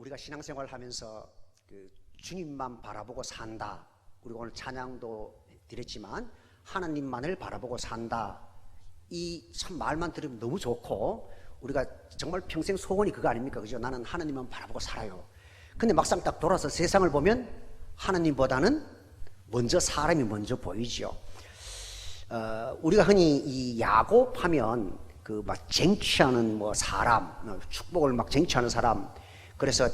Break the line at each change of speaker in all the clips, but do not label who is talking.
우리가 신앙생활 하면서 그 주님만 바라보고 산다. 우리가 오늘 찬양도 드렸지만 하나님만을 바라보고 산다. 이 참 말만 들으면 너무 좋고 우리가 정말 평생 소원이 그거 아닙니까? 그죠? 나는 하나님만 바라보고 살아요. 근데 막상 딱 돌아서 세상을 보면 하나님보다는 먼저 사람이 먼저 보이죠. 어, 우리가 흔히 이 야곱 하면 그 막 쟁취하는 뭐 사람, 어, 축복을 막 쟁취하는 사람, 그래서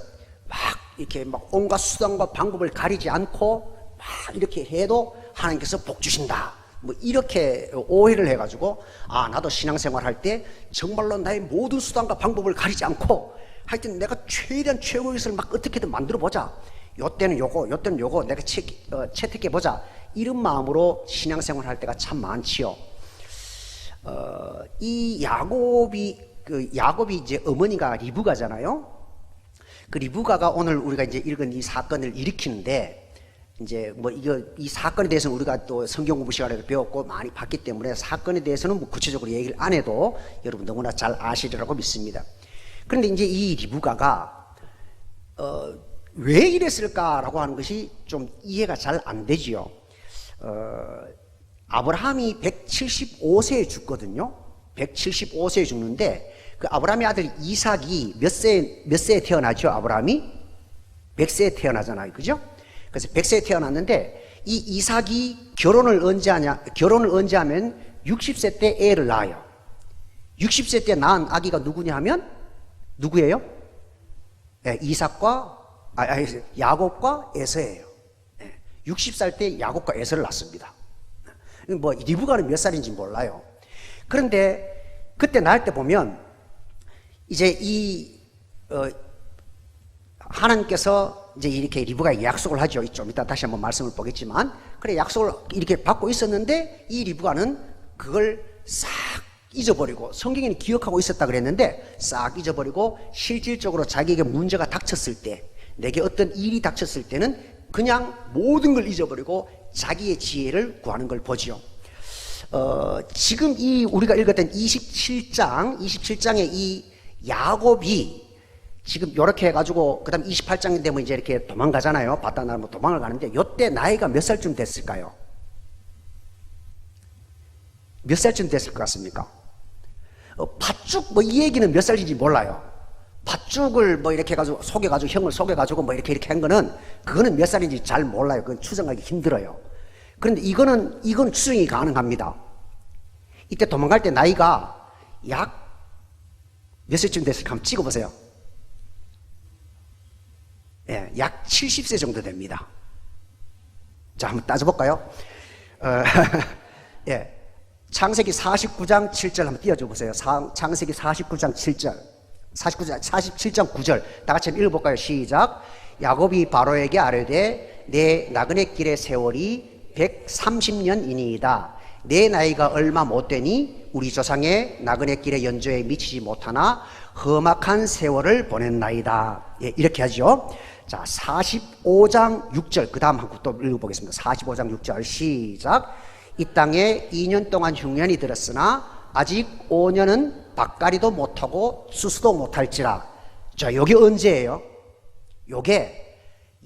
막 이렇게 막 온갖 수단과 방법을 가리지 않고 막 이렇게 해도 하나님께서 복 주신다. 뭐 이렇게 오해를 해가지고 아 나도 신앙생활 할 때 정말로 나의 모든 수단과 방법을 가리지 않고 하여튼 내가 최대한 최고의 것을 막 어떻게든 만들어 보자. 요 때는 요거, 요 때는 요거 내가 채, 어, 채택해 보자. 이런 마음으로 신앙생활 할 때가 참 많지요. 어, 이 야곱이 그 야곱이 이제 어머니가 리브가잖아요. 그 리브가가 오늘 우리가 이제 읽은 이 사건을 일으키는데 이제 뭐 이거 이 사건에 대해서는 우리가 또 성경 공부 시간에도 배웠고 많이 봤기 때문에 사건에 대해서는 뭐 구체적으로 얘기를 안 해도 여러분 너무나 잘 아시리라고 믿습니다. 그런데 이제 이 리브가가 어, 왜 이랬을까라고 하는 것이 좀 이해가 잘 안 되지요. 어, 아브라함이 175세에 죽거든요. 175세에 죽는데 그 아브라함의 아들 이삭이 몇 세, 몇 세에 태어나죠? 아브라함이? 100세에 태어나잖아요. 그죠? 그래서 100세에 태어났는데 이 이삭이 결혼을 언제 하냐? 결혼을 언제 하면 60세 때 애를 낳아요. 60세 때 낳은 아기가 누구냐 하면 누구예요? 예, 이삭과 아, 아니, 야곱과 에서예요. 예, 60살 때 야곱과 에서를 낳습니다. 뭐 리브가는 몇 살인지 몰라요. 그런데 그때 낳을 때 보면 이제 이 어, 하나님께서 이제 이렇게 리브가 약속을 하죠. 좀 이따 다시 한번 말씀을 보겠지만 그래 약속을 이렇게 받고 있었는데 이 리브가는 그걸 싹 잊어버리고 성경에는 기억하고 있었다 그랬는데 싹 잊어버리고 실질적으로 자기에게 문제가 닥쳤을 때 내게 어떤 일이 닥쳤을 때는 그냥 모든 걸 잊어버리고 자기의 지혜를 구하는 걸 보지요. 어, 지금 이 우리가 읽었던 27장, 27장의 이 야곱이 지금 이렇게 해가지고 그다음 28장 되면 이제 이렇게 도망가잖아요. 바다 나면 도망을 가는데 이때 나이가 몇 살쯤 됐을까요? 몇 살쯤 됐을 것 같습니까? 어, 팥죽 뭐 이 얘기는 몇 살인지 몰라요. 팥죽을 뭐 이렇게 해가지고 속여가지고 형을 속여가지고 뭐 이렇게 이렇게 한 거는 그거는 몇 살인지 잘 몰라요. 그건 추정하기 힘들어요. 그런데 이거는 이건 추정이 가능합니다. 이때 도망갈 때 나이가 약 몇 살쯤 됐을까 한번 찍어보세요. 예, 약 70세 정도 됩니다. 자, 한번 따져볼까요? 어, 예, 창세기 49장 7절 한번 띄워줘 보세요. 사, 창세기 49장 7절. 49장, 47장 9절. 다 같이 한번 읽어볼까요? 시작. 야곱이 바로에게 아뢰되 내 나그네 길의 세월이 130년이니이다. 내 나이가 얼마 못 되니 우리 조상의 나그네 길의 연조에 미치지 못하나 험악한 세월을 보냈나이다. 예, 이렇게 하죠. 자, 45장 6절. 그 다음 한국또 읽어보겠습니다. 45장 6절. 시작. 이 땅에 2년 동안 흉년이 들었으나 아직 5년은 밭가리도 못하고 수수도 못할지라. 자, 요게 언제예요? 요게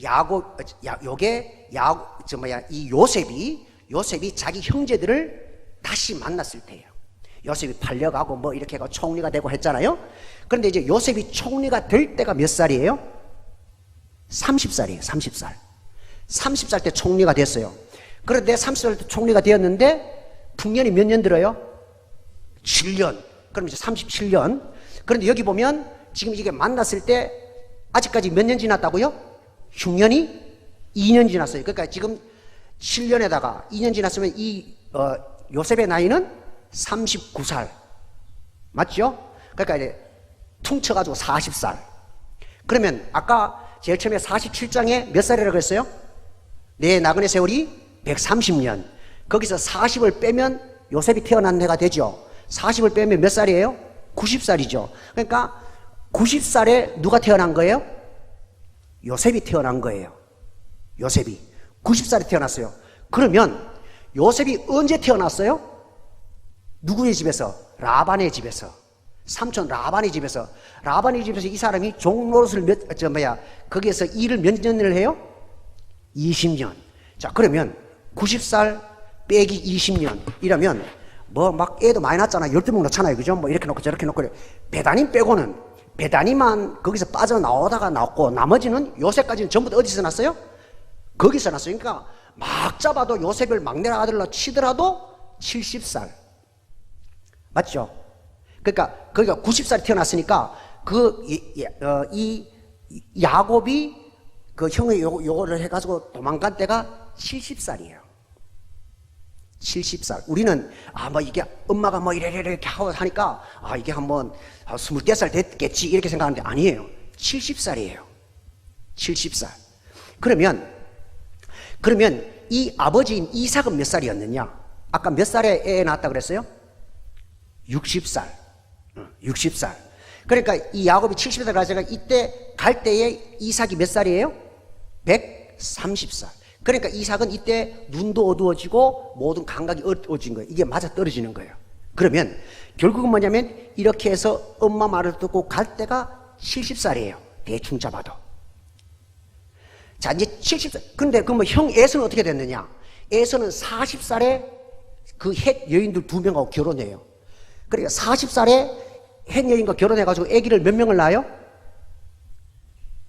야곱, 야, 요게 야, 저 뭐야, 이 요셉이 요셉이 자기 형제들을 다시 만났을 때예요. 요셉이 팔려가고 뭐 이렇게 해가 총리가 되고 했잖아요. 그런데 이제 요셉이 총리가 될 때가 몇 살이에요? 30살이에요. 30살. 30살 때 총리가 됐어요. 그런데 30살 때 총리가 되었는데 풍년이 몇 년 들어요? 7년. 그럼 이제 37년. 그런데 여기 보면 지금 이게 만났을 때 아직까지 몇 년 지났다고요? 흉년이 2년 지났어요. 그러니까 지금 7년에다가 2년 지났으면 이 어, 요셉의 나이는 39살. 맞죠? 그러니까 이제 퉁쳐가지고 40살. 그러면 아까 제일 처음에 47장에 몇 살이라고 했어요? 내 나그네 세월이 130년. 거기서 40을 빼면 요셉이 태어난 해가 되죠. 40을 빼면 몇 살이에요? 90살이죠. 그러니까 90살에 누가 태어난 거예요? 요셉이 태어난 거예요. 요셉이. 90살에 태어났어요. 그러면 요셉이 언제 태어났어요? 누구의 집에서? 라반의 집에서. 삼촌 라반의 집에서 라반의 집에서 이 사람이 종로릇을 몇, 저 뭐야 거기에서 일을 몇 년을 해요? 20년. 자 그러면 90살 빼기 20년 이러면 뭐 막 애도 많이 낳잖아 12명 낳잖아요 그죠? 뭐 이렇게 놓고 저렇게 놓고 배단임 빼고는 배단임만 거기서 빠져나오다가 나왔고 나머지는 요새까지는 전부 다 어디서 났어요? 거기서 났어요. 그러니까 막 잡아도 요셉을 막내 아들로 치더라도 70살. 맞죠? 그러니까 거기가 90살이 태어났으니까 그 이, 어, 이 야곱이 그 형의 요, 요거를 해가지고 도망간 때가 70살이에요. 70살. 우리는, 아, 뭐 이게 엄마가 뭐 이래, 이래, 이렇게 하니까, 아, 이게 한번 아, 24살 됐겠지. 이렇게 생각하는데 아니에요. 70살이에요. 70살. 그러면, 그러면 이 아버지인 이삭은 몇 살이었느냐? 아까 몇 살에 애 낳았다 그랬어요? 60살. 60살. 그러니까 이 야곱이 70살 가지가 이때 갈 때에 이삭이 몇 살이에요? 130살. 그러니까 이삭은 이때 눈도 어두워지고 모든 감각이 어두워진 거예요. 이게 맞아 떨어지는 거예요. 그러면 결국은 뭐냐면 이렇게 해서 엄마 말을 듣고 갈 때가 70살이에요. 대충 잡아도. 자, 이제 70살. 근데 그러면 형 에서는 어떻게 됐느냐? 에서는 40살에 그 헷 여인들 두 명하고 결혼해요. 그러니까 40살에 헷 여인과 결혼해가지고 아기를 몇 명을 낳아요?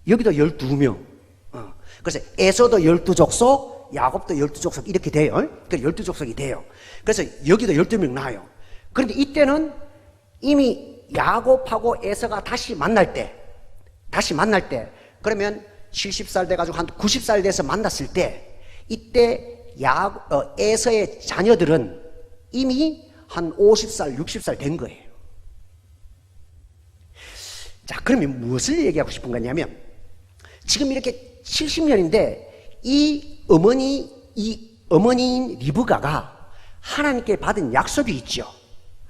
여기도 12명. 어. 그래서 에서도 12족속, 야곱도 12족속 이렇게 돼요. 그 12족속이 돼요. 그래서 여기도 12명 낳아요. 그런데 이때는 이미 야곱하고 에서가 다시 만날 때, 다시 만날 때, 그러면 70살 돼가지고 한 90살 돼서 만났을 때, 이때 야, 어, 에서의 자녀들은 이미 한 50살, 60살 된 거예요. 자, 그러면 무엇을 얘기하고 싶은 거냐면, 지금 이렇게 70년인데, 이 어머니, 이 어머니인 리브가가 하나님께 받은 약속이 있죠.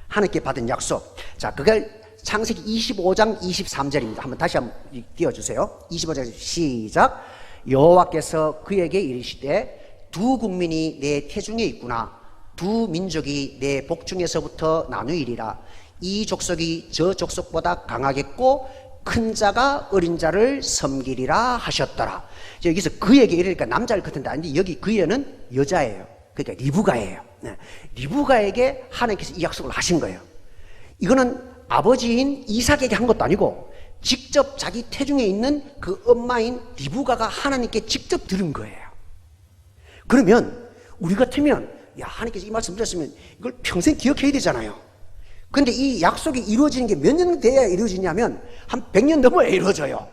하나님께 받은 약속. 자, 그걸 창세기 25장 23절입니다. 한번 다시 한번 띄워주세요. 25장 시작. 여호와께서 그에게 이르시되 두 국민이 내 태중에 있구나. 두 민족이 내 복중에서부터 나누이리라. 이 족속이 저 족속보다 강하겠고 큰 자가 어린 자를 섬기리라 하셨더라. 여기서 그에게 이러니까 남자를 같은데 아닌데 여기 그에는 여자예요. 그러니까 리브가예요. 네. 리브가에게 하나님께서 이 약속을 하신 거예요. 이거는 아버지인 이삭에게 한 것도 아니고 직접 자기 태중에 있는 그 엄마인 리브가가 하나님께 직접 들은 거예요. 그러면 우리 같으면 야 하나님께서 이 말씀 드렸으면 이걸 평생 기억해야 되잖아요. 근데 이 약속이 이루어지는 게 몇 년 돼야 이루어지냐면 한 100년 넘어야 이루어져요.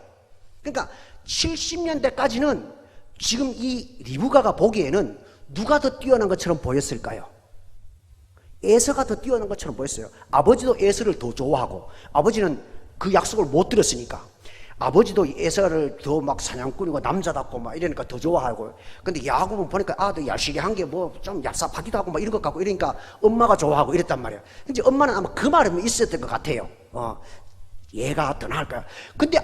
그러니까 70년대까지는 지금 이 리브가가 보기에는 누가 더 뛰어난 것처럼 보였을까요? 에서가 더 뛰어난 것처럼 보였어요. 아버지도 에서를 더 좋아하고 아버지는 그 약속을 못 들었으니까 아버지도 에서를 더 막 사냥꾼이고 남자답고 막 이러니까 더 좋아하고 근데 야곱은 보니까 아들 열심히 한게 뭐좀 얍삽하기도 하고 막 이런 것 같고 이러니까 엄마가 좋아하고 이랬단 말이에요. 근데 엄마는 아마 그 말은 있었던 것 같아요. 어, 얘가 더 나을 거야. 근데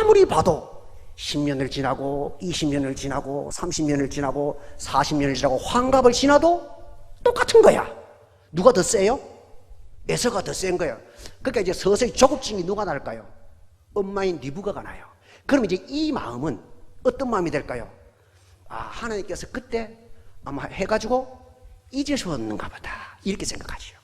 아무리 봐도 10년을 지나고 20년을 지나고 30년을 지나고 40년을 지나고 환갑을 지나도 똑같은 거야. 누가 더 세요? 에서가 더 센 거예요. 그러니까 이제 서서히 조급증이 누가 날까요? 엄마인 리브가가 나요. 그럼 이제 이 마음은 어떤 마음이 될까요? 아, 하나님께서 그때 아마 해가지고 잊으셨는가 보다. 이렇게 생각하죠.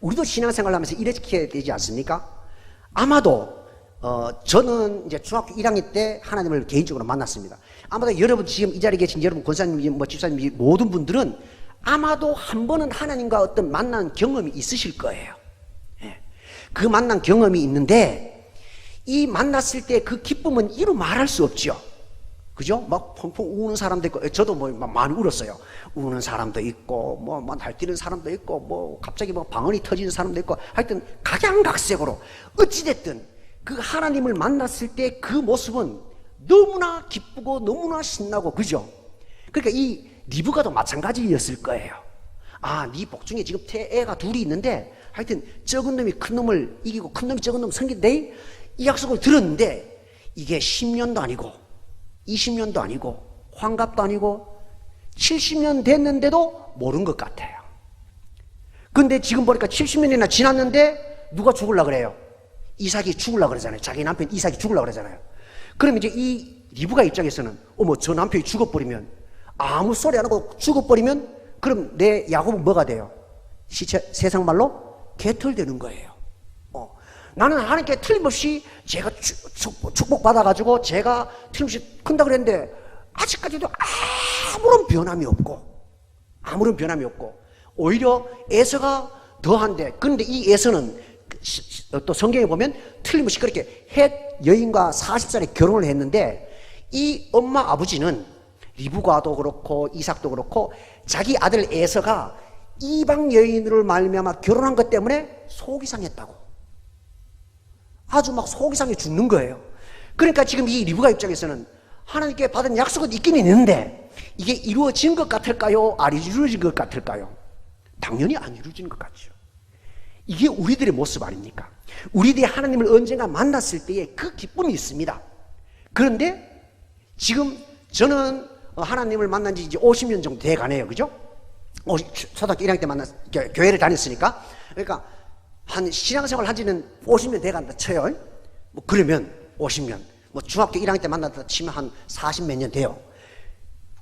우리도 신앙생활 하면서 이렇게 되지 않습니까? 아마도, 어, 저는 이제 중학교 1학년 때 하나님을 개인적으로 만났습니다. 아마도 여러분, 지금 이 자리에 계신 여러분, 권사님, 뭐 집사님, 모든 분들은 아마도 한 번은 하나님과 어떤 만난 경험이 있으실 거예요. 예. 그 만난 경험이 있는데, 이 만났을 때 그 기쁨은 이루 말할 수 없죠. 그죠? 막 펑펑 우는 사람도 있고, 저도 뭐 많이 울었어요. 우는 사람도 있고, 뭐, 뭐 날뛰는 사람도 있고, 뭐 갑자기 뭐 방언이 터지는 사람도 있고, 하여튼 각양각색으로 어찌됐든 그 하나님을 만났을 때 그 모습은 너무나 기쁘고 너무나 신나고, 그죠? 그러니까 이 리브가도 마찬가지였을 거예요. 아, 네 복중에 지금 애가 둘이 있는데, 하여튼 적은 놈이 큰 놈을 이기고 큰 놈이 적은 놈을 섬긴데, 이 약속을 들었는데 이게 10년도 아니고 20년도 아니고 환갑도 아니고 70년 됐는데도 모른 것 같아요. 근데 지금 보니까 70년이나 지났는데 누가 죽을라 그래요? 이삭이 죽을라 그러잖아요. 자기 남편 이삭이 죽을라 그러잖아요. 그럼 이제 이 리브가 입장에서는 어머 저 남편이 죽어버리면 아무 소리 안 하고 죽어버리면 그럼 내 야곱은 뭐가 돼요? 시체, 세상 말로 개털되는 거예요. 어. 나는 하나님께 틀림없이 제가 축복 받아가지고 제가 틀림없이 큰다 그랬는데 아직까지도 아무런 변함이 없고 아무런 변함이 없고 오히려 에서가 더한데 그런데 이 에서는 또 성경에 보면 틀림없이 그렇게 헷 여인과 40살에 결혼을 했는데 이 엄마 아버지는 리브가도 그렇고 이삭도 그렇고 자기 아들 에서가 이방 여인으로 말미암아 결혼한 것 때문에 속이 상했다고. 아주 막 속이 상해 죽는 거예요. 그러니까 지금 이 리브가 입장에서는 하나님께 받은 약속은 있긴 있는데 이게 이루어진 것 같을까요? 안 이루어진 것 같을까요? 당연히 안 이루어진 것 같죠. 이게 우리들의 모습 아닙니까? 우리들이 하나님을 언젠가 만났을 때에 그 기쁨이 있습니다. 그런데 지금 저는 하나님을 만난 지 이제 50년 정도 돼 가네요. 그죠? 초등학교 1학년 때 만났, 교회를 다녔으니까. 그러니까 한 신앙생활 한 지는 50년 돼 간다 쳐요. 뭐 그러면 50년. 뭐 중학교 1학년 때 만났다 치면 한 40 몇 년 돼요.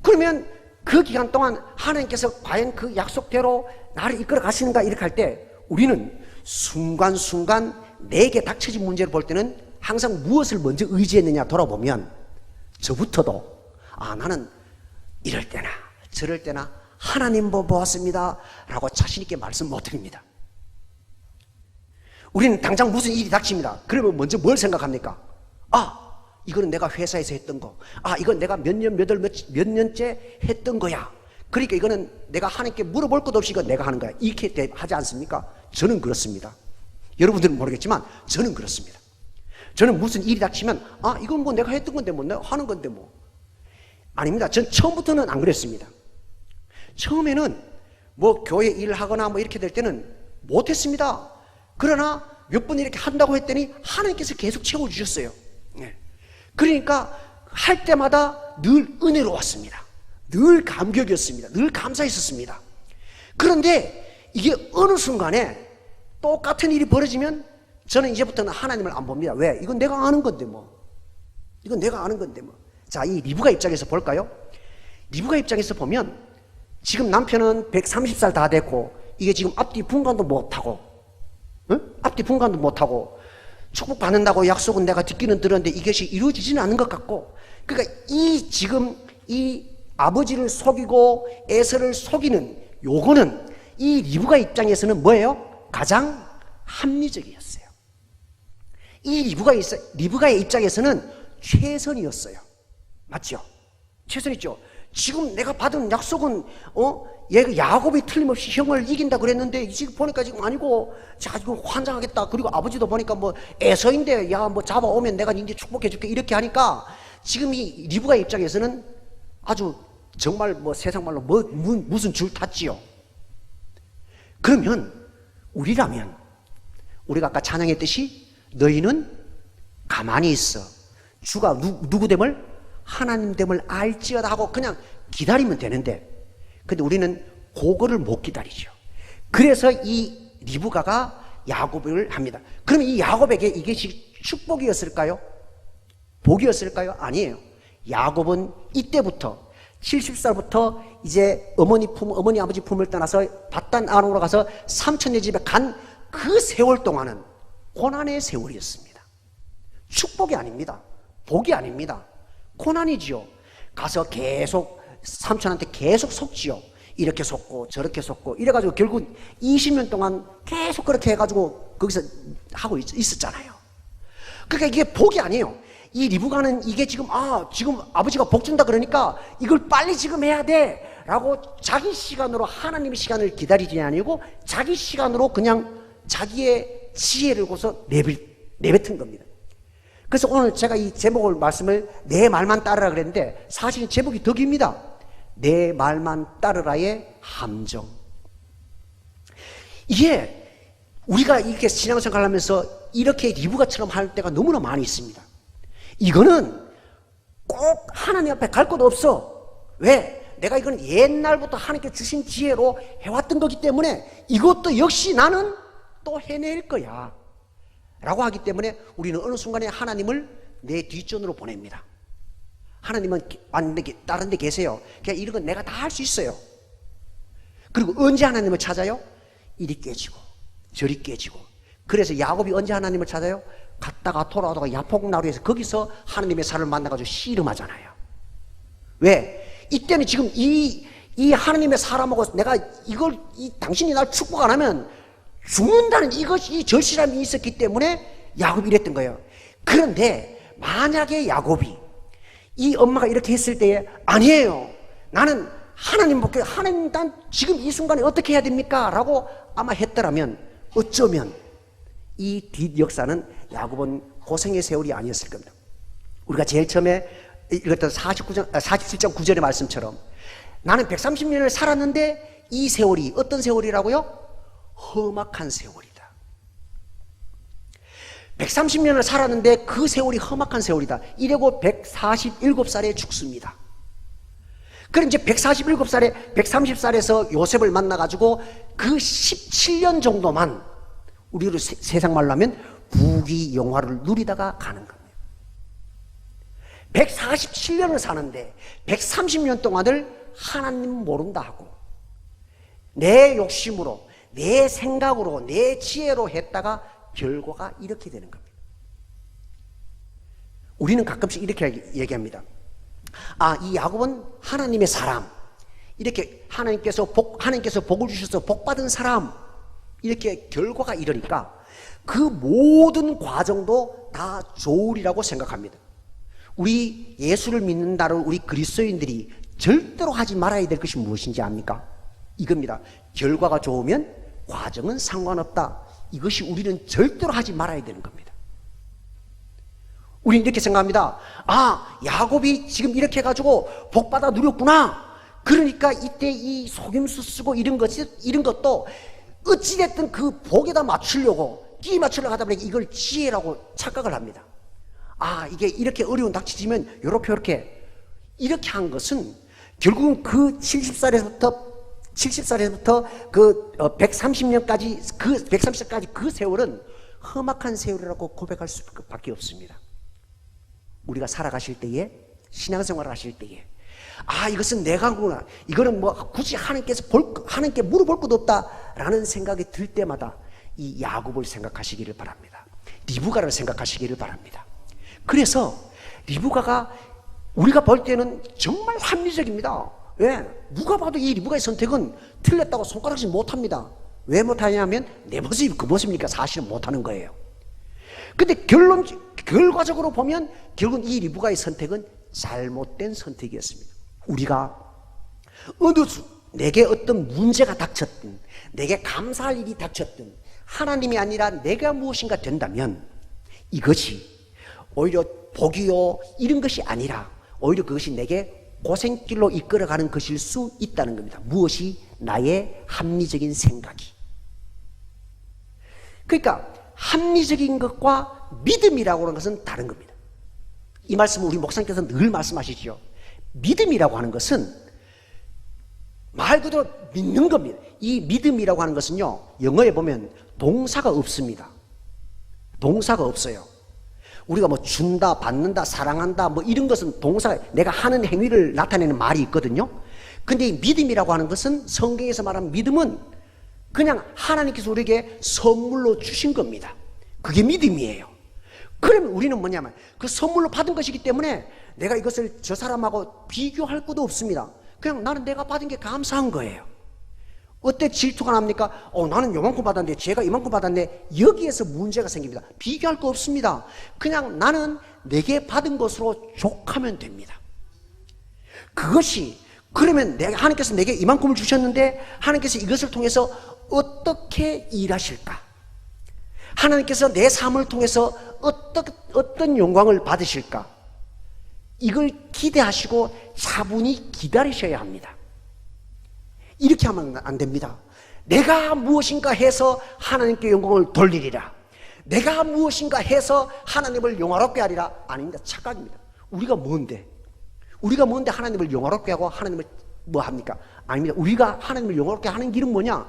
그러면 그 기간 동안 하나님께서 과연 그 약속대로 나를 이끌어 가시는가 이렇게 할 때 우리는 순간순간 내게 닥쳐진 문제를 볼 때는 항상 무엇을 먼저 의지했느냐 돌아보면 저부터도 아 나는 이럴 때나 저럴 때나 하나님 보았습니다 라고 자신있게 말씀 못 드립니다 우리는 당장 무슨 일이 닥칩니다 그러면 먼저 뭘 생각합니까? 아 이거는 내가 회사에서 했던 거. 아, 이건 내가 몇 년, 몇 월, 몇, 몇 년째 했던 거야. 그러니까 이거는 내가 하나님께 물어볼 것 없이 이건 내가 하는 거야. 이렇게 하지 않습니까? 저는 그렇습니다. 여러분들은 모르겠지만 저는 그렇습니다. 저는 무슨 일이 닥치면 아, 이건 뭐 내가 했던 건데 뭐 내가 하는 건데 뭐. 아닙니다. 전 처음부터는 안 그랬습니다. 처음에는 뭐 교회 일 하거나 뭐 이렇게 될 때는 못했습니다. 그러나 몇 번 이렇게 한다고 했더니 하나님께서 계속 채워주셨어요. 네. 그러니까 할 때마다 늘 은혜로웠습니다. 늘 감격이었습니다. 늘 감사했었습니다. 그런데 이게 어느 순간에 똑같은 일이 벌어지면 저는 이제부터는 하나님을 안 봅니다. 왜? 이건 내가 아는 건데 뭐. 이건 내가 아는 건데 뭐. 자, 이 리브가 입장에서 볼까요? 리브가 입장에서 보면 지금 남편은 130살 다 됐고 이게 지금 앞뒤 분간도 못하고 응? 앞뒤 분간도 못하고 축복받는다고 약속은 내가 듣기는 들었는데 이것이 이루어지지는 않은 것 같고 그러니까 이 지금 이 아버지를 속이고 에서를 속이는 요거는 이 리브가 입장에서는 뭐예요? 가장 합리적이었어요. 이 리브가 리브가의 입장에서는 최선이었어요. 맞죠? 최선이죠. 지금 내가 받은 약속은 어얘 야곱이 틀림없이 형을 이긴다 그랬는데 지금 보니까 지금 아니고 자 지금 환장하겠다. 그리고 아버지도 보니까 뭐 애서인데 야 뭐 잡아오면 내가 이제 축복해줄게 이렇게 하니까 지금 이 리브가 입장에서는 아주 정말 뭐 세상 말로 뭐 무슨 줄 탔지요. 그러면 우리라면 우리가 아까 찬양했듯이 너희는 가만히 있어. 주가 누, 누구 됨을 하나님 됨을 알지어다 하고 그냥 기다리면 되는데 근데 우리는 그거를 못 기다리죠. 그래서 이 리브가가 야곱을 합니다. 그러면 이 야곱에게 이것이 축복이었을까요? 복이었을까요? 아니에요. 야곱은 이때부터 70살부터 이제 어머니 품, 어머니 아버지 품을 떠나서 바단 아론으로 가서 삼천네 집에 간 그 세월 동안은 고난의 세월이었습니다. 축복이 아닙니다. 복이 아닙니다. 고난이지요. 가서 계속 삼촌한테 계속 속지요. 이렇게 속고 저렇게 속고 이래가지고 결국 20년 동안 계속 그렇게 해가지고 거기서 하고 있, 었잖아요 그러니까 이게 복이 아니에요. 이 리브가는 이게 지금 아 지금 아버지가 복 준다 그러니까 이걸 빨리 지금 해야 돼라고 자기 시간으로 하나님의 시간을 기다리지 아니고 자기 시간으로 그냥 자기의 지혜를 고서 내뱉, 내뱉은 겁니다. 그래서 오늘 제가 이 제목을 말씀을 내 말만 따르라 그랬는데 사실 제목이 더 깁니다. 내 말만 따르라의 함정. 이게 우리가 이렇게 신앙생활 하면서 이렇게 리브가처럼 할 때가 너무나 많이 있습니다. 이거는 꼭 하나님 앞에 갈 곳 없어. 왜? 내가 이건 옛날부터 하나님께 주신 지혜로 해왔던 거기 때문에 이것도 역시 나는 또 해낼 거야. 라고 하기 때문에 우리는 어느 순간에 하나님을 내 뒷전으로 보냅니다. 하나님은 다른 데 계세요. 그냥 이런 건 내가 다 할 수 있어요. 그리고 언제 하나님을 찾아요? 이리 깨지고 저리 깨지고. 그래서 야곱이 언제 하나님을 찾아요? 갔다가 돌아오다가 야폭나루에서 거기서 하나님의 살을 만나가지고 씨름하잖아요. 왜? 이때는 지금 이, 이 하나님의 사람하고 내가 이걸, 이, 당신이 날 축복 안 하면 죽는다는 이것이, 이 절실함이 있었기 때문에 야곱이 이랬던 거예요. 그런데 만약에 야곱이 이 엄마가 이렇게 했을 때에 아니에요. 나는 하나님 볼게 하나님 난 지금 이 순간에 어떻게 해야 됩니까? 라고 아마 했더라면 어쩌면 이 뒷 역사는 야곱은 고생의 세월이 아니었을 겁니다. 우리가 제일 처음에 읽었던 49장, 47장 9절의 말씀처럼 나는 130년을 살았는데 이 세월이 어떤 세월이라고요? 험악한 세월이다. 130년을 살았는데 그 세월이 험악한 세월이다. 이래고 147살에 죽습니다. 그럼 이제 147살에 130살에서 요셉을 만나가지고 그 17년 정도만 우리로 세, 세상 말로 하면 부귀 영화를 누리다가 가는 겁니다. 147년을 사는데 130년 동안을 하나님 모른다 하고 내 욕심으로 내 생각으로 내 지혜로 했다가 결과가 이렇게 되는 겁니다. 우리는 가끔씩 이렇게 얘기합니다. 아, 이 야곱은 하나님의 사람. 이렇게 하나님께서 복, 하나님께서 복을 주셔서 복 받은 사람. 이렇게 결과가 이러니까 그 모든 과정도 다 좋으리라고 생각합니다. 우리 예수를 믿는다는 우리 그리스도인들이 절대로 하지 말아야 될 것이 무엇인지 압니까? 이겁니다. 결과가 좋으면 과정은 상관없다. 이것이 우리는 절대로 하지 말아야 되는 겁니다. 우리는 이렇게 생각합니다. 아, 야곱이 지금 이렇게 해가지고 복받아 누렸구나. 그러니까 이때 이 속임수 쓰고 이런 것이, 이런 것도 어찌됐든 그 복에다 맞추려고, 끼 맞추려고 하다 보니까 이걸 지혜라고 착각을 합니다. 아, 이게 이렇게 어려운 닥치지면 요렇게, 요렇게. 이렇게 한 것은 결국은 그 70살에서부터 70살에서부터 그 130년까지 그 130살까지 그 세월은 험악한 세월이라고 고백할 수밖에 없습니다. 우리가 살아가실 때에 신앙생활을 하실 때에 아 이것은 내가구나 이거는 뭐 굳이 하나님께서 볼 하나님께 물어볼 것도 없다라는 생각이 들 때마다 이 야곱을 생각하시기를 바랍니다. 리브가를 생각하시기를 바랍니다. 그래서 리브가가 우리가 볼 때는 정말 합리적입니다. 왜? 누가 봐도 이 리브가의 선택은 틀렸다고 손가락질 못합니다. 왜 못하냐면 내 모습이 그 모습이니까 사실은 못하는 거예요. 근데 결론, 결과적으로 보면 결국은 이 리브가의 선택은 잘못된 선택이었습니다. 우리가 어느 수, 내게 어떤 문제가 닥쳤든, 내게 감사할 일이 닥쳤든, 하나님이 아니라 내가 무엇인가 된다면 이것이 오히려 복이요, 이런 것이 아니라 오히려 그것이 내게 고생길로 이끌어가는 것일 수 있다는 겁니다. 무엇이 나의 합리적인 생각이. 그러니까 합리적인 것과 믿음이라고 하는 것은 다른 겁니다. 이 말씀을 우리 목사님께서 늘 말씀하시죠. 믿음이라고 하는 것은 말 그대로 믿는 겁니다. 이 믿음이라고 하는 것은요, 영어에 보면 동사가 없습니다. 동사가 없어요. 우리가 뭐 준다, 받는다, 사랑한다, 뭐 이런 것은 동사, 내가 하는 행위를 나타내는 말이 있거든요. 근데 이 믿음이라고 하는 것은 성경에서 말하는 믿음은 그냥 하나님께서 우리에게 선물로 주신 겁니다. 그게 믿음이에요. 그러면 우리는 뭐냐면 그 선물로 받은 것이기 때문에 내가 이것을 저 사람하고 비교할 것도 없습니다. 그냥 나는 내가 받은 게 감사한 거예요. 어때 질투가 납니까? 어, 나는 요만큼 받았는데 제가 이만큼 받았는데 여기에서 문제가 생깁니다. 비교할 거 없습니다. 그냥 나는 내게 받은 것으로 족하면 됩니다. 그것이 그러면 내가 하나님께서 내게 이만큼을 주셨는데 하나님께서 이것을 통해서 어떻게 일하실까? 하나님께서 내 삶을 통해서 어떤 어떤 영광을 받으실까? 이걸 기대하시고 차분히 기다리셔야 합니다. 이렇게 하면 안 됩니다. 내가 무엇인가 해서 하나님께 영광을 돌리리라. 내가 무엇인가 해서 하나님을 영화롭게 하리라. 아닙니다. 착각입니다. 우리가 뭔데? 우리가 뭔데 하나님을 영화롭게 하고 하나님을 뭐 합니까? 아닙니다. 우리가 하나님을 영화롭게 하는 길은 뭐냐?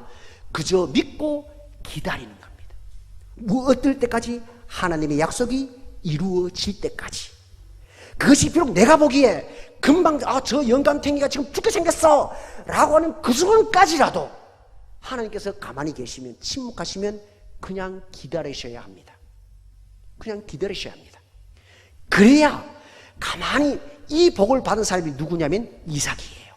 그저 믿고 기다리는 겁니다. 뭐 어떨 때까지 하나님의 약속이 이루어질 때까지. 그것이 비록 내가 보기에 금방 아 저 영감탱이가 지금 죽게 생겼어 라고 하는 그 순간까지라도 하나님께서 가만히 계시면 침묵하시면 그냥 기다리셔야 합니다. 그냥 기다리셔야 합니다. 그래야 가만히 이 복을 받은 사람이 누구냐면 이삭이에요.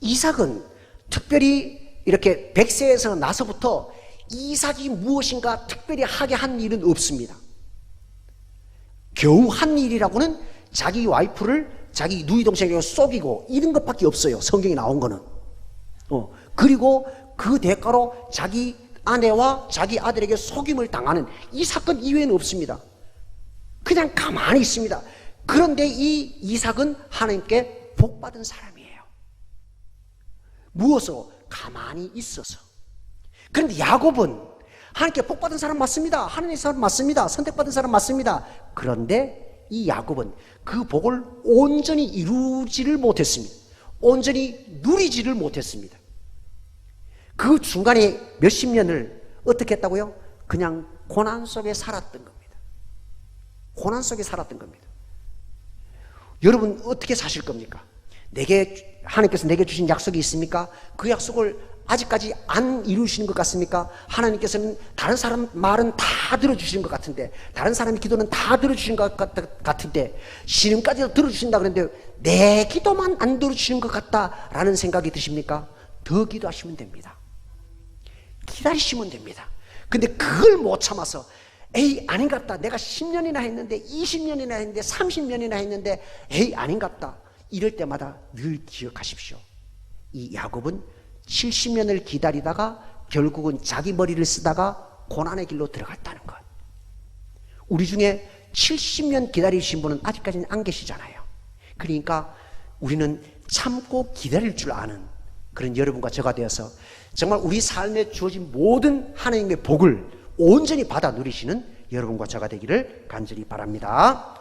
이삭은 특별히 이렇게 백세에서 나서부터 이삭이 무엇인가 특별히 하게 한 일은 없습니다. 겨우 한 일이라고는 자기 와이프를 자기 누이 동생에게 속이고 이런 것밖에 없어요. 성경에 나온 거는. 어, 그리고 그 대가로 자기 아내와 자기 아들에게 속임을 당하는 이 사건 이외에는 없습니다. 그냥 가만히 있습니다. 그런데 이 이삭은 하나님께 복받은 사람이에요. 무엇으로? 가만히 있어서. 그런데 야곱은 하나님께 복받은 사람 맞습니다. 하나님의 사람 맞습니다. 선택받은 사람 맞습니다. 그런데 이 야곱은 그 복을 온전히 이루지를 못했습니다. 온전히 누리지를 못했습니다. 그 중간에 몇십 년을 어떻게 했다고요? 그냥 고난 속에 살았던 겁니다. 고난 속에 살았던 겁니다. 여러분 어떻게 사실 겁니까? 내게 하나님께서 내게 주신 약속이 있습니까? 그 약속을 아직까지 안 이루시는 것 같습니까? 하나님께서는 다른 사람 말은 다 들어주시는 것 같은데 다른 사람의 기도는 다 들어주신 것 같, 같은데 신음까지도 들어주신다 그랬는데 내 기도만 안 들어주시는 것 같다라는 생각이 드십니까? 더 기도하시면 됩니다. 기다리시면 됩니다. 근데 그걸 못 참아서 에이 아닌갑다. 내가 10년이나 했는데 20년이나 했는데 30년이나 했는데 에이 아닌갑다. 이럴 때마다 늘 기억하십시오. 이 야곱은 70년을 기다리다가 결국은 자기 머리를 쓰다가 고난의 길로 들어갔다는 것. 우리 중에 70년 기다리신 분은 아직까지는 안 계시잖아요. 그러니까 우리는 참고 기다릴 줄 아는 그런 여러분과 저가 되어서 정말 우리 삶에 주어진 모든 하나님의 복을 온전히 받아 누리시는 여러분과 저가 되기를 간절히 바랍니다.